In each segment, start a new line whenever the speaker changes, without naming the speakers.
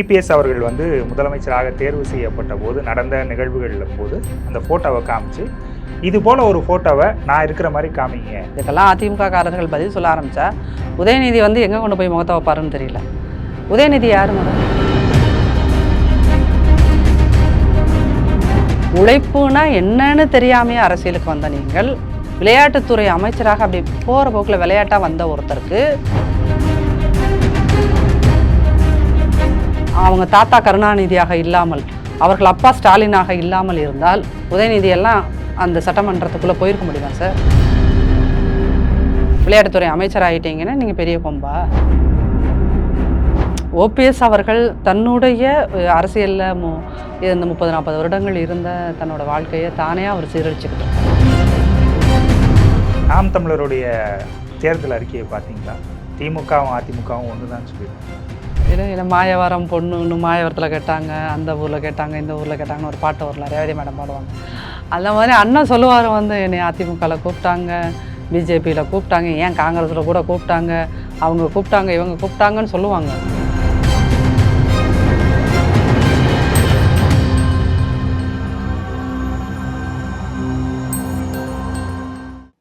EPS அவர்கள் வந்து முதலமைச்சராக தேர்வு செய்யப்பட்ட போது நடந்த நிகழ்வுகளில் போது அந்த ஃபோட்டோவை காமிச்சு இது போல் ஒரு ஃபோட்டோவை நான் இருக்கிற மாதிரி காமிங்க.
இதுக்கெல்லாம் அதிமுக காரர்கள் பதில் சொல்ல ஆரம்பித்தா உதயநிதி வந்து எங்கே கொண்டு போய் முகத்தை வைப்பாருன்னு தெரியல. உதயநிதி யார் முதல் உழைப்புனா என்னன்னு தெரியாமையே அரசியலுக்கு வந்த நீங்கள் விளையாட்டுத்துறை அமைச்சராக அப்படி போகிற போக்கில் விளையாட்டாக வந்த ஒருத்தருக்கு அவங்க தாத்தா கருணாநிதியாக இல்லாமல் அவர்கள் அப்பா ஸ்டாலினாக இல்லாமல் இருந்தால் உதயநிதி எல்லாம் அந்த சட்டமன்றத்துக்குள்ளே போயிருக்க முடியுமா சார்? விளையாட்டுத்துறை அமைச்சர் ஆகிட்டீங்கன்னா நீங்கள் பெரிய கொம்பா? ஓபிஎஸ் அவர்கள் தன்னுடைய அரசியலில் மு இந்த முப்பது நாற்பது வருடங்கள் இருந்த தன்னோட வாழ்க்கையை தானே அவர் சீரழிச்சுக்கிட்டார்
நாம் தமிழருடைய தேர்தல் அறிக்கையை பார்த்தீங்களா? திமுகவும் அதிமுகவும் ஒன்று தான் சொல்லியிருக்காங்க.
இல்லை இல்லை மாயவரம் பொண்ணுன்னு மாயவரத்தில் கேட்டாங்க அந்த ஊரில் கேட்டாங்க இந்த ஊரில் கேட்டாங்கன்னு ஒரு பாட்டு வரல ரேவதி மேடம் பாடுவாங்க. அந்த மாதிரி அண்ணன் சொல்லுவார் வந்து என்னை அதிமுகவில் கூப்பிட்டாங்க பிஜேபியில் கூப்பிட்டாங்க ஏன் காங்கிரஸில் கூட கூப்பிட்டாங்க அவங்க கூப்பிட்டாங்க இவங்க கூப்பிட்டாங்கன்னு சொல்லுவாங்க.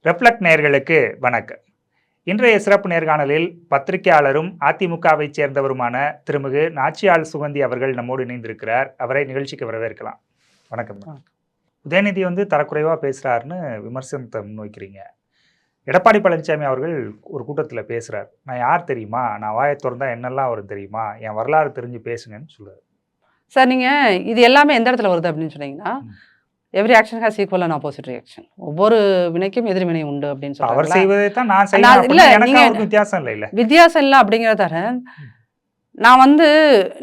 ரெப்லக்ட் நேயர்களுக்கு வணக்கம். இன்றைய சிறப்பு நேர்காணலில் பத்திரிகையாளரும் அதிமுகவைச் சேர்ந்தவருமான திருமிகு நாச்சியாள் சுகந்தி அவர்கள் நம்மோடு இணைந்திருக்கிறார். அவரை நிகழ்ச்சிக்கு வரவேற்கலாம். வணக்கம். உதயநிதி வந்து தரக்குறைவாக பேசுகிறாருன்னு விமர்சனத்தை முன்வைக்கிறீங்க. எடப்பாடி பழனிசாமி அவர்கள் ஒரு கூட்டத்தில் பேசுகிறார் நான் யார் தெரியுமா? நான் வாயை திறந்தா என்னெல்லாம் வரும் தெரியுமா? என் வரலாறு தெரிஞ்சு பேசுங்கன்னு சொல்றாரு.
சார் நீங்கள் இது எல்லாமே எந்த இடத்துல வருது அப்படின்னு சொன்னீங்கன்னா. Every action has equal and opposite reaction ஒவ்வொரு வினைக்கும் எதிர்வினை உண்டு அப்படின்னு
அவர்
சொல்றாங்களா
செய்வதை தான் நான் செய்யணும்
இல்ல,
அப்படின்னா எனக்கு
நீங்க-
அவருக்கு வித்தியாசம் இல்லை இல்ல.
வித்தியாசம் இல்லை அப்படிங்கிறத நான் வந்து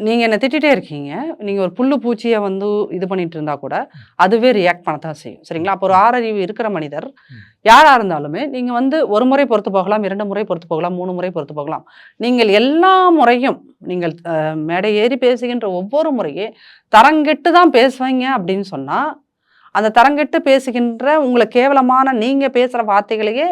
நீங்கள் என்னை திட்டிகிட்டே இருக்கீங்க நீங்கள் ஒரு புல்லு பூச்சியை வந்து இது பண்ணிட்டு இருந்தா கூட அதுவே ரியாக்ட் பண்ணத்தான் செய்யும். சரிங்களா? அப்போ ஒரு ஆறறிவு இருக்கிற மனிதர். யாராக இருந்தாலுமே நீங்கள் வந்து ஒரு முறை பொறுத்து போகலாம் இரண்டு முறை பொறுத்து போகலாம் மூணு முறை பொறுத்து போகலாம். நீங்கள் எல்லா முறையும் நீங்கள் மேடை ஏறி பேசுகின்ற ஒவ்வொரு முறையே தரங்கெட்டு தான் பேசுவீங்க அப்படின்னு சொன்னால் அந்த தரங்கெட்டு பேசுகின்ற உங்களை கேவலமான நீங்கள் பேசுகிற வார்த்தைகளையே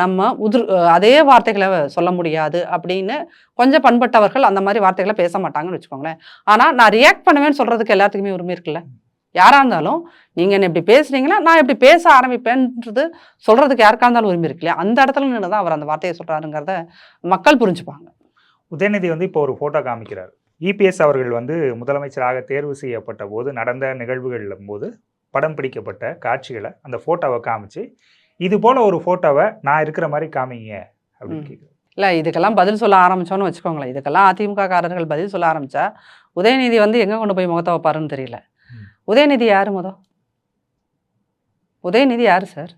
நம்ம உதிர் அதே வார்த்தைகளை சொல்ல முடியாது அப்படின்னு கொஞ்சம் பண்பட்டவர்கள் அந்த மாதிரி வார்த்தைகளை பேச மாட்டாங்கன்னு வச்சுக்கோங்களேன். ஆனால் நான் ரியாக்ட் பண்ணுவேன்னு சொல்கிறதுக்கு எல்லாத்துக்குமே உரிமை இருக்குல்ல? யாராக இருந்தாலும் நீங்கள் என்ன இப்படி பேசுனீங்கன்னா நான் இப்படி பேச ஆரம்பிப்பேன்றது சொல்கிறதுக்கு யாருக்காக இருந்தாலும் உரிமை இருக்கு இல்லையா? அந்த இடத்துல நின்று தான் அவர் அந்த வார்த்தையை சொல்கிறாருங்கிறத மக்கள் புரிஞ்சுப்பாங்க.
உதயநிதி வந்து இப்போ ஒரு ஃபோட்டோ காமிக்கிறார். இபிஎஸ் அவர்கள் வந்து முதலமைச்சராக தேர்வு செய்யப்பட்ட போது நடந்த நிகழ்வுகள் போது படம் பிடிக்கப்பட்ட காட்சிகளை அந்த ஃபோட்டோவை காமிச்சு இது போல ஒரு ஃபோட்டோவை நான் இருக்கிற மாதிரி காமிங்க அப்படின்னு
ம்.
கேக்குறாரு.
இல்லை இதுக்கெல்லாம் பதில் சொல்ல ஆரம்பிச்சோன்னு வச்சுக்கோங்களேன். இதுக்கெல்லாம் அதிமுக காரர்கள் பதில் சொல்ல ஆரம்பிச்சா உதயநிதி வந்து எங்கே கொண்டு போய் முகத்தை வைப்பாருன்னு தெரியல. உதயநிதி யார் முத? உதயநிதி யார் சார்?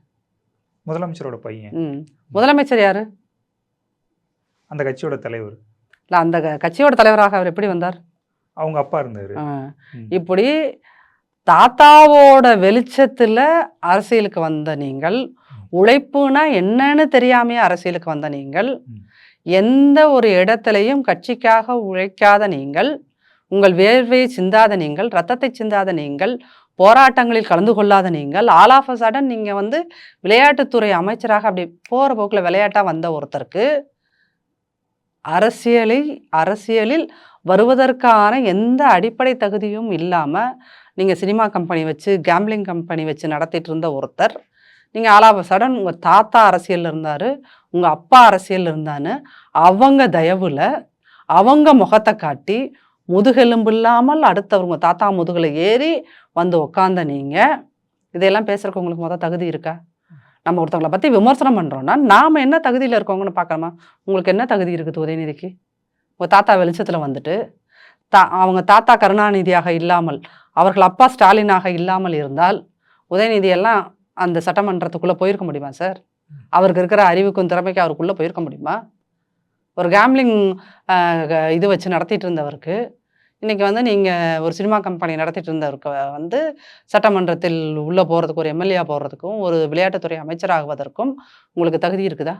முதலமைச்சரோட பையன்.
முதலமைச்சர் யார்?
அந்த கட்சியோட தலைவர்.
இல்லை அந்த கட்சியோட தலைவராக அவர் எப்படி வந்தார்?
அவங்க அப்பா இருந்தாரு.
இப்படி தாத்தாவோட வெளிச்சத்தில் அரசியலுக்கு வந்த நீங்கள் உழைப்புனா என்னன்னு தெரியாமையே அரசியலுக்கு வந்த நீங்கள். எந்த ஒரு இடத்துலையும் கட்சிக்காக உழைக்காத நீங்கள் உங்கள் வேர்வையை சிந்தாத நீங்கள் ரத்தத்தை சிந்தாத நீங்கள் போராட்டங்களில் கலந்து கொள்ளாத நீங்கள் ஆல் ஆஃப் அ சடன் நீங்கள் வந்து விளையாட்டுத்துறை அமைச்சராக அப்படி போகிற போக்கில் விளையாட்டாக வந்த ஒருத்தருக்கு அரசியலை அரசியலில் வருவதற்கான எந்த அடிப்படை தகுதியும் இல்லாமல் நீங்கள் சினிமா கம்பெனி வச்சு கேம்பிளிங் கம்பெனி வச்சு நடத்திட்டு இருந்த ஒருத்தர் நீங்கள் ஆலாப சடன் உங்கள் தாத்தா அரசியலில் இருந்தார் உங்கள் அப்பா அரசியலில் இருந்தான்னு அவங்க தயவில் அவங்க முகத்தை காட்டி முதுகெலும்பு இல்லாமல் அடுத்தவர் உங்கள் தாத்தா முதுகில் ஏறி வந்து உக்காந்த நீங்கள் இதையெல்லாம் பேசுகிறக்கு உங்களுக்கு மொதல் தகுதி இருக்கா? நம்ம ஒருத்தவங்களை பற்றி விமர்சனம் பண்ணுறோன்னா நாம் என்ன தகுதியில் இருக்கோங்கன்னு பார்க்கலாமா? உங்களுக்கு என்ன தகுதி இருக்குது உதயநிதிக்கு? உங்கள் தாத்தா வெளிச்சத்தில் வந்துட்டு தா அவங்க தாத்தா கருணாநிதியாக இல்லாமல் அவர்கள் அப்பா ஸ்டாலினாக இல்லாமல் இருந்தால் உதயநிதி எல்லாம் அந்த சட்டமன்றத்துக்குள்ளே போயிருக்க முடியுமா சார்? அவருக்கு இருக்கிற அறிவுக்கும் திறமைக்கும் அவருக்குள்ளே போயிருக்க முடியுமா? ஒரு கேம்லிங் இது வச்சு நடத்திட்டு இருந்தவருக்கு இன்னைக்கு வந்து நீங்கள் ஒரு சினிமா கம்பெனி நடத்திட்டு இருந்தவருக்கு வந்து சட்டமன்றத்தில் உள்ளே போகிறதுக்கு ஒரு எம்எல்ஏ போகிறதுக்கும் ஒரு விளையாட்டுத்துறை அமைச்சராகுவதற்கும் உங்களுக்கு தகுதி இருக்குதா?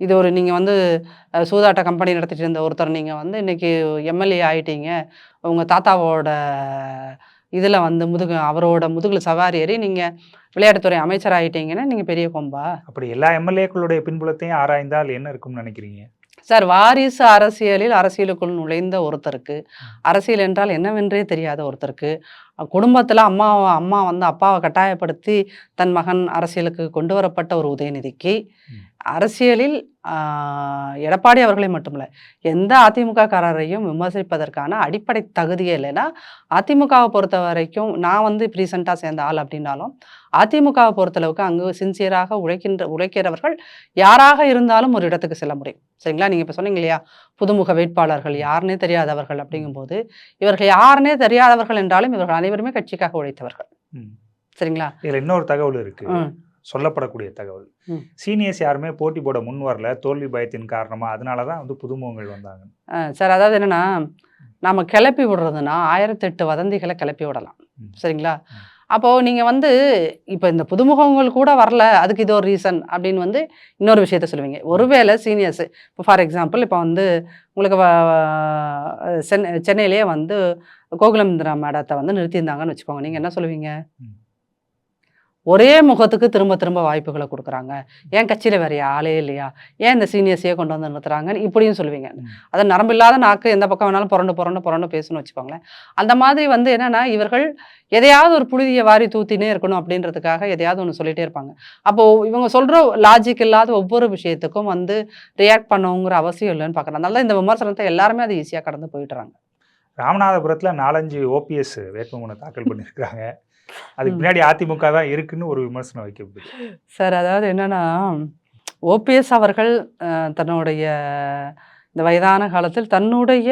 இது ஒரு நீங்கள் வந்து சூதாட்ட கம்பெனி நடத்திட்டு இருந்த ஒருத்தர் நீங்கள் வந்து இன்னைக்கு எம்எல்ஏ ஆயிட்டீங்க. உங்கள் தாத்தாவோட இதில் வந்து முதுகு அவரோட முதுகில் சவாரி ஏறி நீங்கள் விளையாட்டுத்துறை அமைச்சர் ஆயிட்டீங்கன்னா நீங்கள் பெரிய கொம்பா?
அப்படி எல்லா எம்எல்ஏக்களுடைய பின்புலத்தையும் ஆராய்ந்தால் என்ன இருக்கும்னு நினைக்கிறீங்க?
சார் வாரிசு அரசியலில் அரசியலுக்குள் நுழைந்த ஒருத்தருக்கு அரசியல் என்றால் என்னவென்றே தெரியாத ஒருத்தருக்கு குடும்பத்தில் அம்மா அம்மா வந்து அப்பாவை கட்டாயப்படுத்தி தன் மகன் அரசியலுக்கு கொண்டு வரப்பட்ட ஒரு உதயநிதிக்கு. அரசியலில் எடப்பாடி அவர்களை மட்டுமல்ல எந்த அதிமுக காரரையும் விமர்சிப்பதற்கான அடிப்படை தகுதியே இல்லைன்னா அதிமுகவை பொறுத்த வரைக்கும் நான் வந்து இப்போ ரீசெண்டாக சேர்ந்த ஆள் அப்படின்னாலும் அதிமுகவை பொறுத்தளவுக்கு அங்கு சின்சியராக உழைக்கின்ற உழைக்கிறவர்கள் யாராக இருந்தாலும் ஒரு இடத்துக்கு செல்ல முடியும். சரிங்களா? நீங்கள் இப்போ சொன்னீங்க இல்லையா? புதுமுக வேட்பாளர்கள் யாருன்னே தெரியாதவர்கள் அப்படிங்கும்போது இவர்கள் யாருன்னே தெரியாதவர்கள் என்றாலும் இவர்கள் அனைவருமே கட்சிக்காக உழைத்தவர்கள். சரிங்களா?
இதுல இன்னொரு தகவல் இருக்கு.
ம்.
சொல்லப்படக்கூடிய தகவல். சீனியர்ஸ் யாருமே போட்டி போட முன் வரல. தோல்வி பயத்தின் காரணமா. அதனால தான் வந்து புதுமுகங்கள் வந்தாங்க.
சார் அதாவது என்னன்னா நம்ம கிளப்பி விடுறதுன்னா ஆயிரத்தெட்டு வதந்திகளை கிளப்பி விடலாம். சரிங்களா?
ம்.
அப்போ நீங்க வந்து இப்போ இந்த புதுமுகங்கள் கூட வரல. அதுக்கு இது ஒரு ரீசன் அப்படின்னு வந்து இன்னொரு விஷயத்த சொல்லுவீங்க. ஒருவேளை சீனியர்ஸ் இப்போ ஃபார் எக்ஸாம்பிள் இப்போ வந்து உங்களுக்கு சென்னை சென்னையிலேயே வந்து கோகுலமிந்திரா மேடத்தை வந்து நிறுத்தியிருந்தாங்கன்னு வச்சுக்கோங்க. நீங்க என்ன சொல்லுவீங்க. ஒரே முகத்துக்கு திரும்ப திரும்ப வாய்ப்புகளை கொடுக்குறாங்க. ஏன் கட்சியில் வேற ஆளே இல்லையா? ஏன் இந்த சீனியர்ஸையே கொண்டு வந்து நிறுத்துறாங்கன்னு இப்படியும் சொல்லுவீங்க. அது நரம்பில்லாத நாக்கு எந்த பக்கம் வேணாலும் புரண்டு புரண்டு புரண்டு பேசணும்னு வச்சுக்கோங்களேன். அந்த மாதிரி வந்து என்னன்னா இவர்கள் எதையாவது ஒரு புழுதியை வாரி தூத்தினே இருக்கணும் அப்படின்றதுக்காக எதையாவது ஒன்று சொல்லிட்டே இருப்பாங்க. அப்போ இவங்க சொல்ற லாஜிக் இல்லாத ஒவ்வொரு விஷயத்துக்கும் வந்து ரியாக்ட் பண்ணணுங்கிற அவசியம் இல்லைன்னு பார்க்குறேன் அதனால தான் இந்த விமர்சனத்தை எல்லாருமே அது ஈஸியாக கடந்து போயிட்டுறாங்க.
ராமநாதபுரத்துல நாலஞ்சு ஓபிஎஸ் வேட்புமனு தாக்கல் பண்ணியிருக்காங்க. அதுக்கு. பின்னாடி அதிமுக தான் இருக்குன்னு ஒரு விமர்சனம் வைக்கப்படுது
சார் அதாவது என்னன்னா ஓபிஎஸ் அவர்கள் தன்னுடைய இந்த வயதான காலத்தில் தன்னுடைய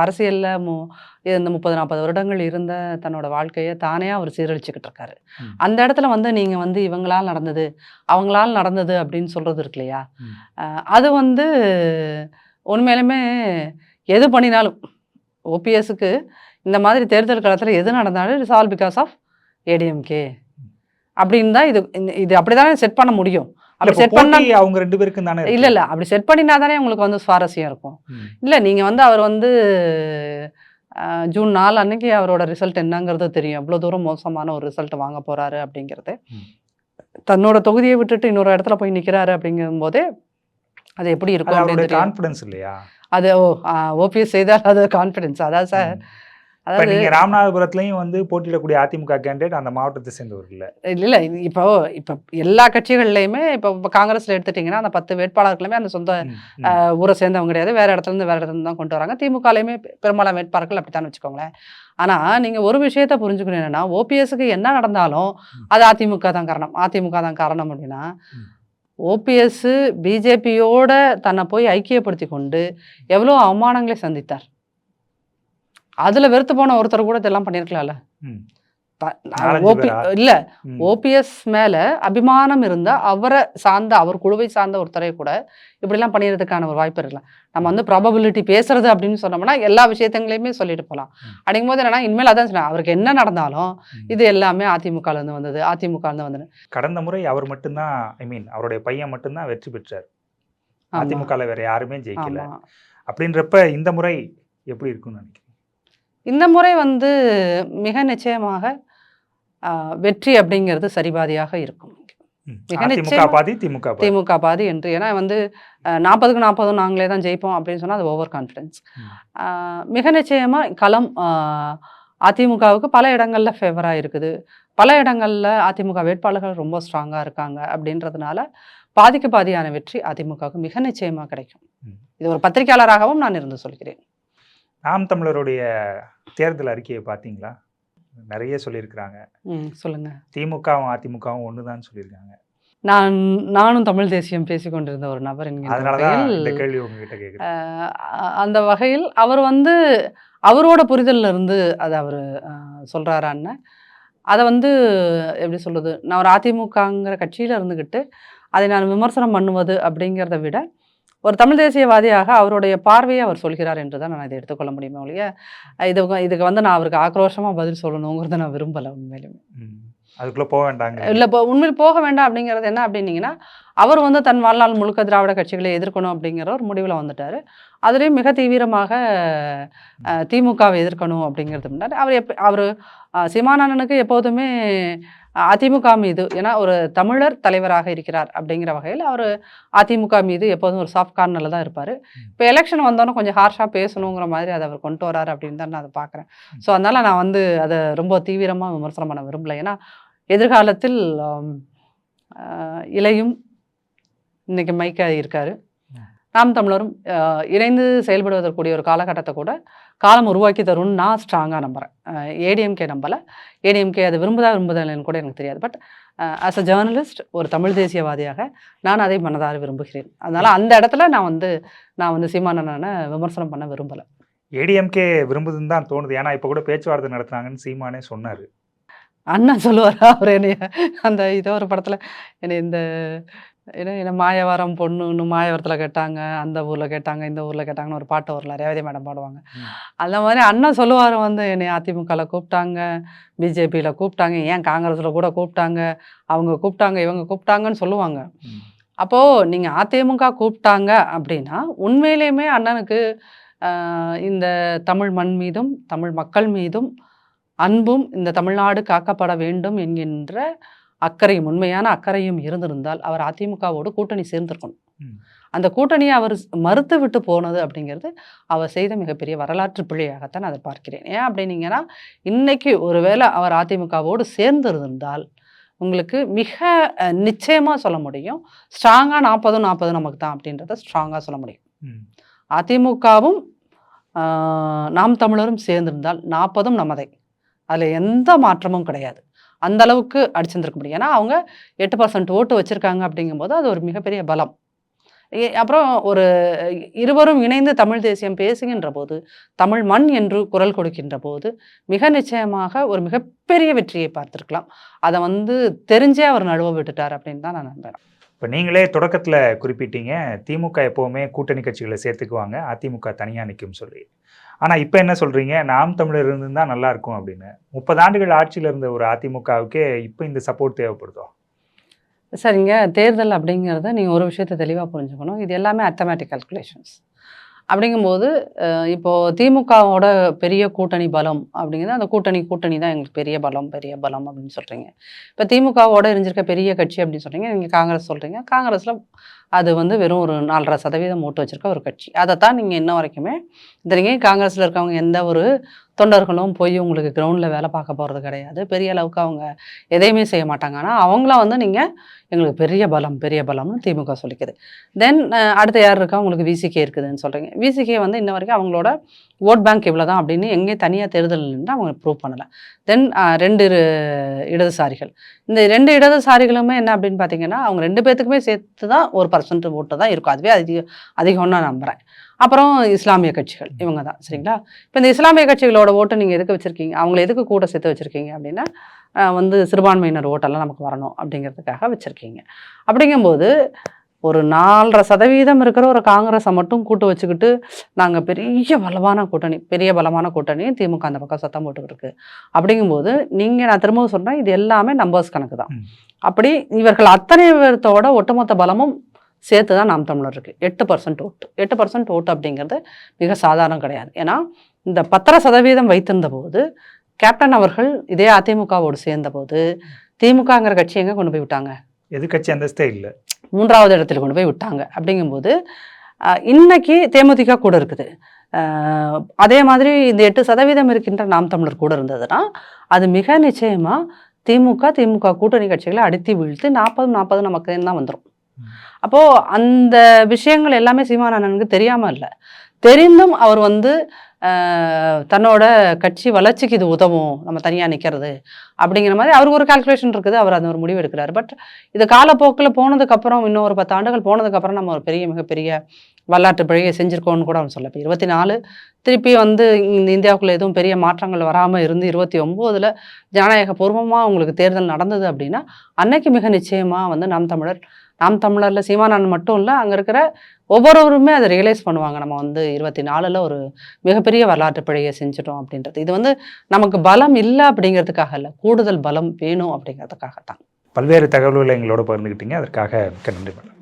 அரசியல்ல மு இந்த முப்பது நாற்பது வருடங்கள் இருந்த தன்னோட வாழ்க்கையை தானே அவர் சீரழிச்சுக்கிட்டு இருக்காரு. அந்த இடத்துல வந்து நீங்க வந்து இவங்களால் நடந்தது அவங்களால் நடந்தது அப்படின்னு சொல்றது இருக்கு இல்லையா அது வந்து உண்மையிலுமே எது பண்ணினாலும் ஓபிஎஸ்க்கு இந்த மாதிரி தேர்தல் காலத்தில் எது நடந்தாலும் it's all because of ADMK. அப்படின்னு தான் இது இது அப்படிதானே செட் பண்ண முடியும். அப்படி செட் பண்ணா
அவங்க ரெண்டு பேருக்கும் தானே
இல்ல இல்ல அப்படி செட் பண்ணினா தானே உங்களுக்கு வந்து சுவாரஸ்யம் இருக்கும். இல்ல நீங்க வந்து அவர் வந்து ஜூன் நாலு அன்னைக்கு அவரோட ரிசல்ட் என்னங்கிறது தெரியும். எவ்வளவு தூரம் மோசமான ஒரு ரிசல்ட் வாங்க போறாரு அப்படிங்கிறது. தன்னோட தொகுதியை விட்டுட்டு இன்னொரு இடத்துல போய் நிக்கிறாரு அப்படிங்கும் போதே அது எப்படி இருக்கும்
கான்பிடன்ஸ் இல்லையா?
அது ஓபிஎஸ் செய்தால் அது கான்ஃபிடன்ஸ் அதான் சார் அதாவது
நீங்க ராமநாதபுரத்துலயும் வந்து போட்டியிடக்கூடிய அதிமுக கேண்டிடேட் அந்த மாவட்டத்தை சேர்ந்தவர் இல்ல.
இல்ல இப்போ இப்போ எல்லா கட்சிகள்லையுமே இப்போ இப்போ காங்கிரஸ்ல எடுத்துட்டீங்கன்னா அந்த பத்து வேட்பாளர்களுமே அந்த சொந்த ஊரை சேர்ந்தவங்க கிடையாது. வேற இடத்துல இருந்து வேற இடத்துல இருந்து தான் கொண்டு வராங்க. திமுகலையுமே பெரும்பாலான வேட்பாளர்கள் அப்படித்தான் வச்சுக்கோங்களேன். ஆனா நீங்க ஒரு விஷயத்த புரிஞ்சுக்கணும் என்னன்னா ஓபிஎஸ்க்கு என்ன நடந்தாலும் அது அதிமுக தான் காரணம். அதிமுக தான் காரணம் அப்படின்னா. ஓபிஎஸ் பிஜேபியோட தன்னை போய் ஐக்கியப்படுத்தி கொண்டு எவ்வளோ அவமானங்களை சந்தித்தார். அதுல வெறுத்து போன ஒருத்தர் கூட இதெல்லாம் பண்ணியிருக்கலாம்ல ஓபி? இல்ல. ஓபிஎஸ் மேல அபிமானம் இருந்த அவரை சார்ந்த அவர் குழுவை சார்ந்த ஒருத்தரை கூட இப்படிலாம் பண்ணிடுறதுக்கான ஒரு வாய்ப்பு இருக்கலாம் நம்ம வந்து ப்ராபபிலிட்டி பேசுறது அப்படின்னு சொன்னோம்னா எல்லா விஷயத்தங்களையுமே சொல்லிட்டு போகலாம். அப்படிங்கும் போது என்னன்னா இனிமேல் அதான் சொன்னேன் அவருக்கு என்ன நடந்தாலும். இது எல்லாமே அதிமுகல இருந்து வந்தது அதிமுக இருந்து வந்தது
கடந்த முறை அவர் மட்டும்தான் ஐ மீன் அவருடைய பையன் மட்டும்தான் வெற்றி பெற்றார்
ஆமா,
அதிமுகல வேற யாருமே ஜெயிக்கல. அப்படின்றப்ப இந்த முறை எப்படி இருக்கும்னு நினைக்கிறேன்
இந்த முறை வந்து மிக நிச்சயமாக வெற்றி அப்படிங்கிறது சரிபாதியாக இருக்கும். மிக
திமுக பாதி
திமுக பாதி. என்று. ஏன்னா வந்து நாற்பதுக்கு நாற்பதும் நாங்களே தான் ஜெயிப்போம் அப்படின்னு சொன்னால் அது ஓவர் கான்ஃபிடென்ஸ். மிக நிச்சயமாக களம் அதிமுகவுக்கு பல இடங்களில் ஃபேவராக இருக்குது. பல இடங்களில் அதிமுக வேட்பாளர்கள் ரொம்ப ஸ்ட்ராங்காக இருக்காங்க அப்படின்றதுனால பாதிக்கு பாதியான வெற்றி அதிமுகவுக்கு மிக நிச்சயமாக கிடைக்கும். இது ஒரு பத்திரிகையாளராகவும் நான் இருந்து சொல்கிறேன்.
நாம் தமிழருடைய தேர்தல் அறிக்கையை பார்த்தீங்களா? நிறைய சொல்லியிருக்கிறாங்க.
சொல்லுங்க.
திமுகவும் அதிமுகவும் ஒண்ணுதான் சொல்லியிருக்காங்க.
நான் நானும் தமிழ் தேசியம் பேசிக் கொண்டிருந்த ஒரு நபர் அ- அந்த வகையில் அவர் வந்து அவரோட புரிதல்ல இருந்து அதை அவர் சொல்கிறாரான்னு அதை வந்து எப்படி சொல்றது? நான் ஒரு அதிமுகங்கிற கட்சியில் இருந்துக்கிட்டு அதை நான் விமர்சனம் பண்ணுவது அப்படிங்கிறத விட ஒரு தமிழ் தேசியவாதியாக அவருடைய பார்வையை அவர் சொல்கிறார் என்று தான் நான் இதை எடுத்துக்கொள்ள முடியுமே ஒழிய இது இதுக்கு வந்து நான் அவருக்கு ஆக்ரோஷமாக பதில் சொல்லணுங்கிறத நான் விரும்பலை உண்மையிலுமே.
அதுக்குள்ள போக வேண்டாங்க.
இல்லை இப்போ உண்மையில் போக வேண்டாம் அப்படிங்கிறது என்ன அப்படின்னீங்கன்னா அவர் வந்து தன் வாழ்நாள் முழுக்க திராவிட கட்சிகளை எதிர்க்கணும் அப்படிங்கிற ஒரு முடிவில் வந்துட்டார். அதுலேயும் மிக தீவிரமாக திமுகவை எதிர்க்கணும் அப்படிங்கிறது முன்னாடி அவர் எப் அவர் சீமானந்தனுக்கு எப்போதுமே அதிமுக மீது ஏன்னா ஒரு தமிழர் தலைவராக இருக்கிறார் அப்படிங்கிற வகையில் அவர் அதிமுக மீது எப்போதும் ஒரு சாஃப்ட் கார்னரில் தான் இருப்பார். இப்போ எலெக்ஷன் வந்தோன்னே கொஞ்சம் ஹார்ஷாக பேசணுங்கிற மாதிரி அதை அவர் கொண்டு வராரு அப்படின்னு தான் நான் அதை பார்க்குறேன். ஸோ அதனால் நான் வந்து அதை ரொம்ப தீவிரமாக விமர்சனம் பண்ண விரும்பல. ஏன்னா எதிர்காலத்தில் ஆம், ஆஹ், இலையும் இன்னைக்கு மைக்க இருக்காரு. நாம் தமிழரும் இணைந்து செயல்படுவதற்குரிய ஒரு காலகட்டத்தை கூட காலம் உருவாக்கி தரும்னு நான் ஸ்ட்ராங்காக நம்புகிறேன் ஏடிஎம்கே நம்பலை. ஏடிஎம்கே அது விரும்புதா விரும்புதல்னு கூட எனக்கு தெரியாது. பட் ஆஸ் அ ஜேர்னலிஸ்ட் ஒரு தமிழ் தேசியவாதியாக நான் அதை மனதார விரும்புகிறேன். அதனால் அந்த இடத்துல நான் வந்து நான் வந்து சீமானனை விமர்சனம் பண்ண விரும்பலை.
ஏடிஎம்கே விரும்புதுன்னு தான் தோணுது. ஏன்னா இப்போ கூட பேச்சுவார்த்தை நடத்துனாங்கன்னு சீமானே சொன்னார்.
அண்ணன் சொல்லுவார்? அவர் என்னைய அந்த இதோ ஒரு படத்தில் என்னை இந்த என்ன என்ன மாயவரம் பொண்ணுன்னு மாயவரத்தில் கேட்டாங்க அந்த ஊரில் கேட்டாங்க இந்த ஊரில் கேட்டாங்கன்னு ஒரு பாட்டு வரல ரேவதி மேடம் பாடுவாங்க. அந்த மாதிரி அண்ணன் சொல்லுவார் வந்து என்னை அதிமுகவில் கூப்பிட்டாங்க பிஜேபியில் கூப்பிட்டாங்க ஏன் காங்கிரஸில் கூட கூப்பிட்டாங்க அவங்க கூப்பிட்டாங்க இவங்க கூப்பிட்டாங்கன்னு சொல்லுவாங்க. அப்போது நீங்கள் அதிமுக கூப்பிட்டாங்க அப்படின்னா உண்மையிலேயுமே அண்ணனுக்கு இந்த தமிழ் மண் மீதும் தமிழ் மக்கள் மீதும் அன்பும் இந்த தமிழ்நாடு காக்கப்பட வேண்டும் என்கின்ற அக்கறையும் உண்மையான அக்கறையும் இருந்திருந்தால் அவர் அதிமுகவோடு கூட்டணி சேர்ந்திருக்கணும். அந்த கூட்டணியை அவர் மறுத்து விட்டு போனது அப்படிங்கிறது அவர் செய்த மிகப்பெரிய வரலாற்று பிழையாகத்தான் அதை பார்க்கிறேன். ஏன் அப்படின்னீங்கன்னா இன்னைக்கு ஒருவேளை அவர் அதிமுகவோடு சேர்ந்திருந்தால் உங்களுக்கு மிக அஹ், நிச்சயமா சொல்ல முடியும். ஸ்ட்ராங்காக நாற்பது நாற்பது நமக்கு தான் அப்படின்றத ஸ்ட்ராங்காக சொல்ல முடியும். அதிமுகவும் நாம் தமிழரும் சேர்ந்திருந்தால் நாற்பதும் நமதை. அதில் எந்த மாற்றமும் கிடையாது. அந்த அளவுக்கு அடிச்சிருந்துருக்க முடியும். ஏன்னா அவங்க எட்டு பர்சன்ட் ஓட்டு வச்சுருக்காங்க அப்படிங்கும்போது அது ஒரு மிகப்பெரிய பலம். ஏ- அப்புறம் ஒரு இருவரும் இணைந்து தமிழ் தேசியம் பேசுகின்ற போது தமிழ் மண் என்று குரல் கொடுக்கின்ற போது மிக நிச்சயமாக ஒரு மிகப்பெரிய வெற்றியை பார்த்துருக்கலாம். அதை வந்து தெரிஞ்சே அவர் நழுவ விட்டுட்டார் அப்படின்னு தான் நான் நம்புறேன்.
இப்போ நீங்களே தொடக்கத்தில் குறிப்பிட்டீங்க திமுக எப்போவுமே கூட்டணி கட்சிகளை சேர்த்துக்குவாங்க அதிமுக தனியாக நிற்கும் சொல்லி. ஆனால் இப்போ என்ன சொல்கிறீங்க நாம் தமிழர் இருந்து தான் நல்லா இருக்கும் அப்படின்னு. முப்பது ஆண்டுகள் ஆட்சியில் இருந்த ஒரு அதிமுகவுக்கே இப்போ இந்த சப்போர்ட் தேவைப்படுதோ?
சரிங்க. தேர்தல் அப்படிங்கிறத நீங்கள் ஒரு விஷயத்தை தெளிவாக புரிஞ்சுக்கணும். இது எல்லாமே அத்தமேட்டிக் கால்குலேஷன்ஸ் அப்படிங்கும்போது இப்போது திமுகவோட பெரிய கூட்டணி பலம் அப்படிங்கிறது அந்த கூட்டணி கூட்டணி தான் எங்களுக்கு பெரிய பலம் பெரிய பலம் அப்படின்னு சொல்கிறீங்க இப்போ திமுகவோட இருந்திருக்க பெரிய கட்சி அப்படின்னு சொல்கிறீங்க நீங்கள் காங்கிரஸ் சொல்கிறீங்க காங்கிரஸில் அது வந்து வெறும் ஒரு நாலரை சதவீதம் ஓட்டு வச்சுருக்க ஒரு கட்சி. அதைத்தான் நீங்கள் இன்ன வரைக்குமே தெரியுங்க காங்கிரஸில் இருக்கவங்க எந்த ஒரு தொண்டர்களும் போய் உங்களுக்கு கிரவுண்டில் வேலை பார்க்க போகிறது கிடையாது. பெரிய அளவுக்கு அவங்க எதையுமே செய்ய மாட்டாங்க. ஆனால் அவங்கள வந்து நீங்கள் எங்களுக்கு பெரிய பலம் பெரிய பலம்னு திமுக சொல்லிக்குது. தென் அடுத்து யார் இருக்கா? உங்களுக்கு விசிகே இருக்குதுன்னு சொல்கிறீங்க விசிகே வந்து இன்ன வரைக்கும் அவங்களோட ஓட் பேங்க் இவ்வளோ தான் அப்படின்னு எங்கேயும் தனியாக தேர்தல் நின்று அவங்க ப்ரூவ் பண்ணலை. தென் ரெண்டு இடதுசாரிகள். இந்த ரெண்டு இடதுசாரிகளுமே என்ன அப்படின்னு பார்த்தீங்கன்னா அவங்க ரெண்டு பேர்த்துக்குமே சேர்த்து தான் ஒரு பர்சன்ட் ஓட்டு தான் இருக்கும். அதுவே அதிக அதிகம்னு நான் நம்புகிறேன் அப்புறம் இஸ்லாமிய கட்சிகள் இவங்க தான் சரிங்களா? இப்போ இந்த இஸ்லாமிய கட்சிகளோட ஓட்டு நீங்கள் எதுக்கு வச்சுருக்கீங்க? அவங்கள எதுக்கு கூட சேர்த்து வச்சுருக்கீங்க அப்படின்னா வந்து சிறுபான்மையினர் ஓட்டெல்லாம் நமக்கு வரணும் அப்படிங்கிறதுக்காக வச்சுருக்கீங்க. அப்படிங்கும்போது ஒரு நாலரை சதவீதம் இருக்கிற ஒரு காங்கிரஸை மட்டும் கூட்டு வச்சுக்கிட்டு நாங்கள் பெரிய பலமான கூட்டணி பெரிய பலமான கூட்டணி திமுக அந்த பக்கம் சத்தம் போட்டுக்கிட்டு இருக்கு அப்படிங்கும்போது நீங்கள் நான் திரும்பவும் சொல்கிறேன் இது எல்லாமே நம்பர்ஸ் கணக்கு தான். அப்படி இவர்கள் அத்தனை பேர்த்தோட ஒட்டுமொத்த பலமும் சேர்த்து தான் நாம் தமிழர் இருக்கு எட்டு பர்சன்ட் ஓட்டு. எட்டு பர்சன்ட் ஓட்டு அப்படிங்கிறது மிக சாதாரணம் கிடையாது. ஏன்னா இந்த பத்தரை சதவீதம் வைத்திருந்த போது கேப்டன் அவர்கள் இதே அதிமுகவோடு சேர்ந்தபோது திமுகங்கிற கட்சி எங்கே கொண்டு போய் விட்டாங்க?
எதிர்க்கட்சி அந்தஸ்தே இல்லை.
மூன்றாவது இடத்துல கொண்டு போய் விட்டாங்க. அப்படிங்கும்போது இன்னைக்கு தேமுதிக கூட இருக்குது. அதே மாதிரி இந்த எட்டு சதவீதம் இருக்கின்ற நாம் தமிழர் கூட இருந்ததுன்னா அது மிக நிச்சயமாக திமுக திமுக கூட்டணி கட்சிகளை அடித்து வீழ்த்து நாற்பது நாற்பது நமக்கு தான் வந்துடும் அப்போது அந்த விஷயங்கள் எல்லாமே சீமானந்தனுக்கு தெரியாமல் இல்லை. தெரிந்தும் அவர் வந்து தன்னோட கட்சி வளர்ச்சிக்கு இது உதவும் நம்ம தனியாக நிற்கிறது அப்படிங்கிற மாதிரி அவருக்கு ஒரு கால்குலேஷன் இருக்குது அவர் அந்த ஒரு முடிவு எடுக்கிறார். பட் இது காலப்போக்கில் போனதுக்கப்புறம் இன்னும் ஒரு பத்து ஆண்டுகள் போனதுக்கப்புறம் நம்ம ஒரு பெரிய மிகப்பெரிய வரலாற்று பிழையை செஞ்சுருக்கோம்னு கூட அவன் சொல்ல இப்போ இருபத்தி நாலு திருப்பி வந்து இந்த இந்தியாவுக்குள்ளே எதுவும் பெரிய மாற்றங்கள் வராமல் இருந்து இருபத்தி ஒம்போதில் ஜனநாயக பூர்வமாக அவங்களுக்கு தேர்தல் நடந்தது அப்படின்னா அன்னைக்கு மிக நிச்சயமாக வந்து நாம் தமிழர் நாம் தமிழரில் சீமானன் மட்டும் இல்லை அங்கே இருக்கிற ஒவ்வொருவருமே அதை ரியலைஸ் பண்ணுவாங்க. நம்ம வந்து இருபத்தி நாலில் ஒரு மிகப்பெரிய வரலாற்று பிழையை செஞ்சுட்டோம் அப்படின்றது. இது வந்து நமக்கு பலம் இல்லை அப்படிங்கிறதுக்காக இல்லை கூடுதல் பலம் வேணும் அப்படிங்கிறதுக்காக தான்
பல்வேறு தகவல்களை எங்களோட பகிர்ந்துக்கிட்டீங்க அதற்காக மிக்க நன்றி மேடம்.